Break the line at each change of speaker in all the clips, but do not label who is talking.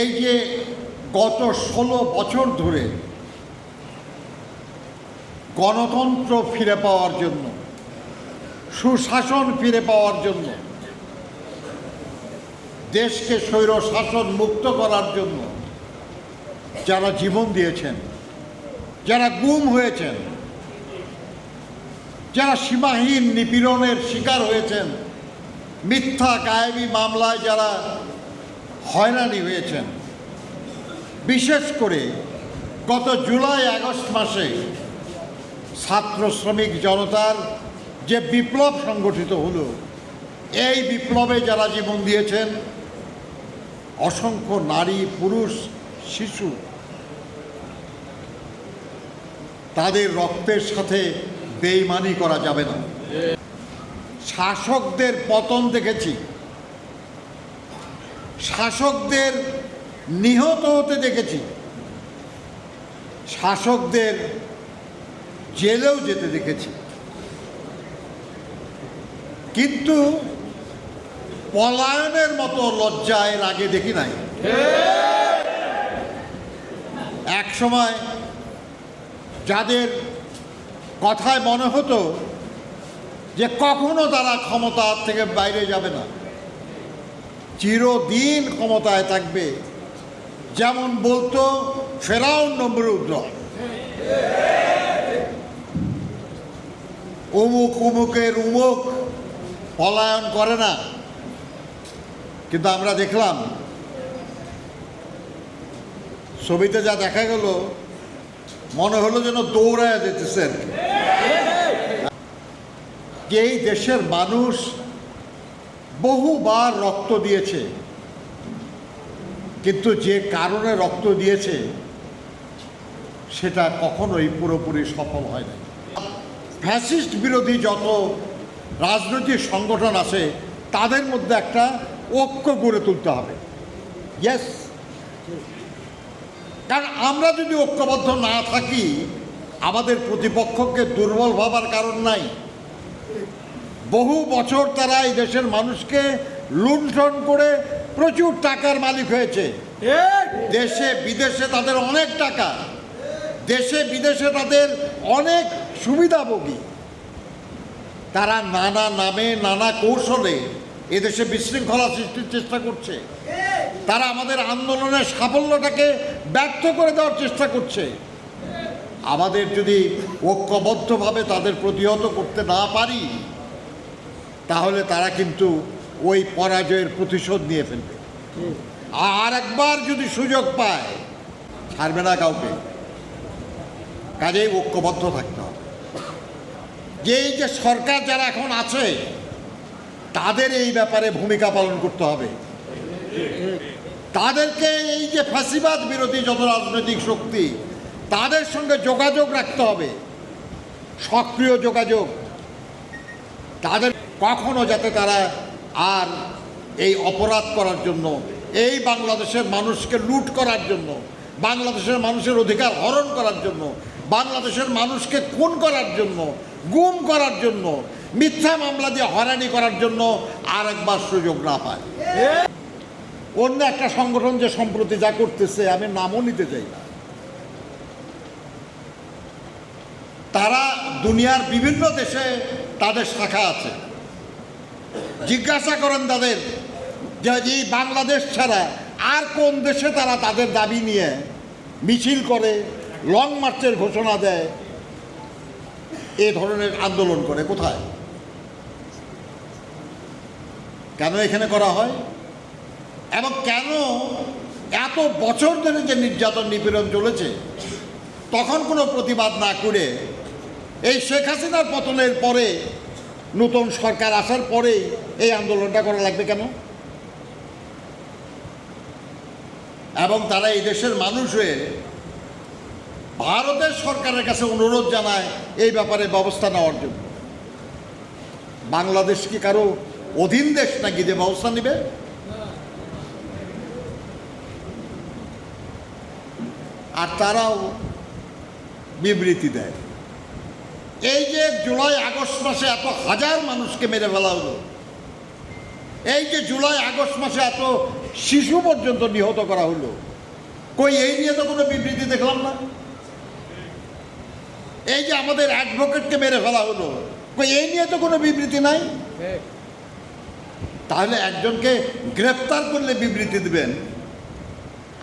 এই যে গত ষোলো বছর ধরে গণতন্ত্র ফিরে পাওয়ার জন্য, সুশাসন ফিরে পাওয়ার জন্য, দেশকে স্বৈর শাসন মুক্ত করার জন্য যারা জীবন দিয়েছেন, যারা গুম হয়েছেন, যারা সীমাহীন নিপীড়নের শিকার হয়েছেন, মিথ্যা, গায়েবী মামলায় যারা হয়রানি হয়েছেন বিশেষ করে গত জুলাই, আগস্ট মাসে ছাত্র শ্রমিক জনতার যে বিপ্লব সংগঠিত হলো, এই বিপ্লবে যারা জীবন দিয়েছেন, অসংখ্য নারী, পুরুষ, শিশু, তাদের রক্তের সাথে বেইমানি করা যাবে না। শাসকদের পতন দেখেছি। শাসকদের নিহত হতে দেখেছি। শাসকদের জেলেও যেতে দেখেছি। কিন্তু পলায়নের মতো লজ্জা এর আগে দেখি নাই। এক সময় যাদের কথায় মনে হতো যে কখনো তারা ক্ষমতা থেকে বাইরে যাবে না, চিরদিন ক্ষমতায় থাকবে যেমন বলতো ফেরাউন নম্বরুদ্র অমুক উমুকের উমুক পলায়ন করে না। কিন্তু আমরা দেখলাম, ছবিতে যা দেখা গেল, মনে হলো যেন দৌড়ায় যেতেছে এই দেশের মানুষ বহুবার রক্ত দিয়েছে। কিন্তু যে কারণে রক্ত দিয়েছে, সেটা কখনোই পুরোপুরি সফল হয় না ফ্যাসিস্ট বিরোধী যত রাজনৈতিক সংগঠন আছে, তাদের মধ্যে একটা ঐক্য গড়ে তুলতে হবে। ইয়েস কারণ আমরা যদি ঐক্যবদ্ধ না থাকি, আমাদের প্রতিপক্ষকে দুর্বল ভাবার কারণ নাই। বহু বছর তারা এই দেশের মানুষকে লুণ্ঠন করে প্রচুর টাকার মালিক হয়েছে। দেশে বিদেশে তাদের অনেক টাকা। দেশে বিদেশে তাদের অনেক সুবিধাভোগী। তারা নানা নামে নানা কৌশলে এদেশে বিশৃঙ্খলা সৃষ্টির চেষ্টা করছে। তারা আমাদের আন্দোলনের সাফল্যটাকে ব্যর্থ করে দেওয়ার চেষ্টা করছে। আমাদের যদি ঐক্যবদ্ধভাবে তাদের প্রতিহত করতে না পারি তাহলে তারা কিন্তু ওই পরাজয়ের প্রতিশোধ নিয়ে ফেলবে। আর একবার যদি সুযোগ পায়, ছাড়বে না কাউকে। কাজেই ঐক্যবদ্ধ থাকতে হবে। যে এই যে সরকার যারা এখন আছে, তাদের এই ব্যাপারে ভূমিকা পালন করতে হবে। তাদেরকে এই যে ফাঁসিবাদ বিরোধী যত রাজনৈতিক শক্তি, তাদের সঙ্গে যোগাযোগ রাখতে হবে। সক্রিয় যোগাযোগ। তাদের কখনো যাতে তারা আর এই অপরাধ করার জন্য, এই বাংলাদেশের মানুষকে লুট করার জন্য, বাংলাদেশের মানুষের অধিকার হরণ করার জন্য, বাংলাদেশের মানুষকে খুন করার জন্য, গুম করার জন্য, মিথ্যা মামলা দিয়ে হয়রানি করার জন্য আর একবার সুযোগ না পায়। অন্য একটা সংগঠন যে সম্প্রতি যা করতেছে, আমি নামও নিতে চাই না। তারা দুনিয়ার বিভিন্ন দেশে তাদের শাখা আছে। জিজ্ঞাসা করেন তাদের যে এই বাংলাদেশ ছাড়া আর কোন দেশে তারা তাদের দাবি নিয়ে মিছিল করে লং মার্চের ঘোষণা দেয়? এ ধরনের আন্দোলন করে। কোথায়? কেন এখানে করা হয়? এবং কেন এত বছর ধরে যে নির্যাতন নিপীড়ন চলেছে, তখন কোনো প্রতিবাদ না করে এই শেখ হাসিনার পতনের পরে নতুন সরকার আসার পরেই এই আন্দোলনটা করা লাগবে কেন? এবং তারা এই দেশের মানুষ হয়ে ভারতের সরকারের কাছে অনুরোধ জানায় এই ব্যাপারে ব্যবস্থা নেওয়ার জন্য। বাংলাদেশ কি কারও অধীন দেশ নাকি যে ব্যবস্থা নেবে? আর তারাও বিবৃতি দেয়। এই যে জুলাই আগস্ট মাসে এত হাজার মানুষকে মেরে ফেলা হলো, এই যে জুলাই আগস্ট মাসে এত শিশু পর্যন্ত নিহত করা হলো, কই এই নিয়ে তো কোনো বিবৃতি দেখলাম না? এই যে আমাদের অ্যাডভোকেটকে মেরে ফেলা হলো, কই এই নিয়ে তো কোনো বিবৃতি নাই? তাহলে একজনকে গ্রেপ্তার করলে বিবৃতি দিবেন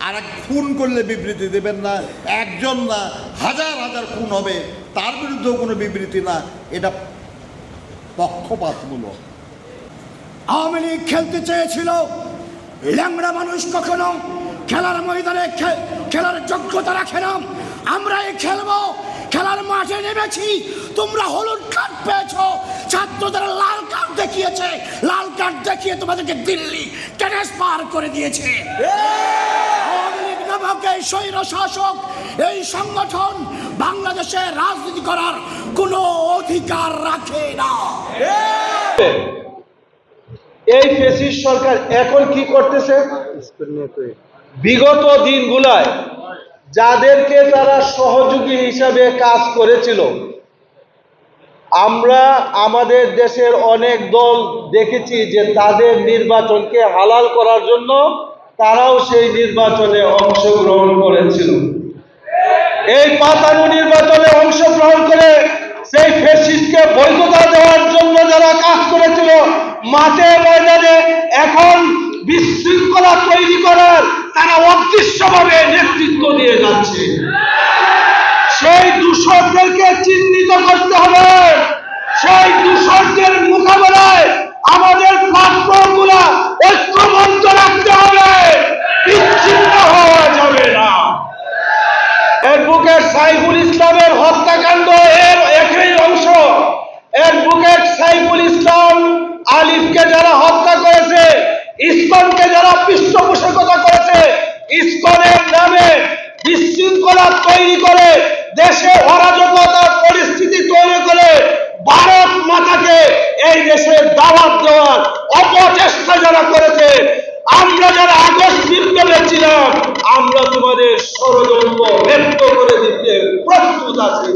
আর এক খুন করলে বিবৃতি দেবেন না, একজন না, হাজার হাজার খুন হবে। তার বিরুদ্ধেও কোনো বিবৃতি না এটা পক্ষপাতমূলক।
আওয়ামী লীগ খেলতে চেয়েছিল ল্যাংড়া মানুষ কখনো খেলার ময়দানে খেলার যোগ্যতা রাখে না। আমরা এই খেলব খেলার মাঠে নেমেছি তোমরা হলুদ কার্ড পেয়েছ ছাত্রদের লাল কার্ড দেখিয়েছে লাল কার্ড দেখিয়ে তোমাদেরকে দিল্লি ট্রান্সফার করে দিয়েছে। এই স্বৈর শাসক, এই সংগঠন বাংলাদেশে রাজনীতি করার কোনো অধিকার রাখে না।
এই ফেসিস সরকার এখন কি করতেছে? বিগত দিনগুলায় যাদেরকে তারা সহযোগী হিসাবে কাজ করেছিল, আমরা আমাদের দেশের অনেক দল দেখেছি যে তাদের নির্বাচনকে হালাল করার জন্য তারাও সেই নির্বাচনে অংশগ্রহণ করেছিল। এই পাতানো নির্বাচনে অংশগ্রহণ করে সেই ফেসিসকে বৈধতা দেওয়ার জন্য যারা কাজ করেছিল, মাঠে ময়দানে এখন বিশৃঙ্খলা তৈরি করার তারা অদৃশ্যভাবে নেতৃত্ব দিয়ে যাচ্ছে। সেই দূষকদেরকে চিহ্নিত করতে হবে। সেই দূষকদের মোকাবেলায় ইসকনকে যারা পৃষ্ঠপোষকতা করেছে ইসকনের নামে বিশৃঙ্খলা তৈরি করে, দেশে অরাজকতার পরিস্থিতি তৈরি করে ভারত মাতাকে এই দেশে দাওয়াত দেওয়ার অপচেষ্টা যারা করেছে, আমরা যারা আগস্ট বিপ্লবে ছিলাম, আমরা তোমাদের ষড়যন্ত্র ব্যক্ত করে দিতে প্রস্তুত আছি।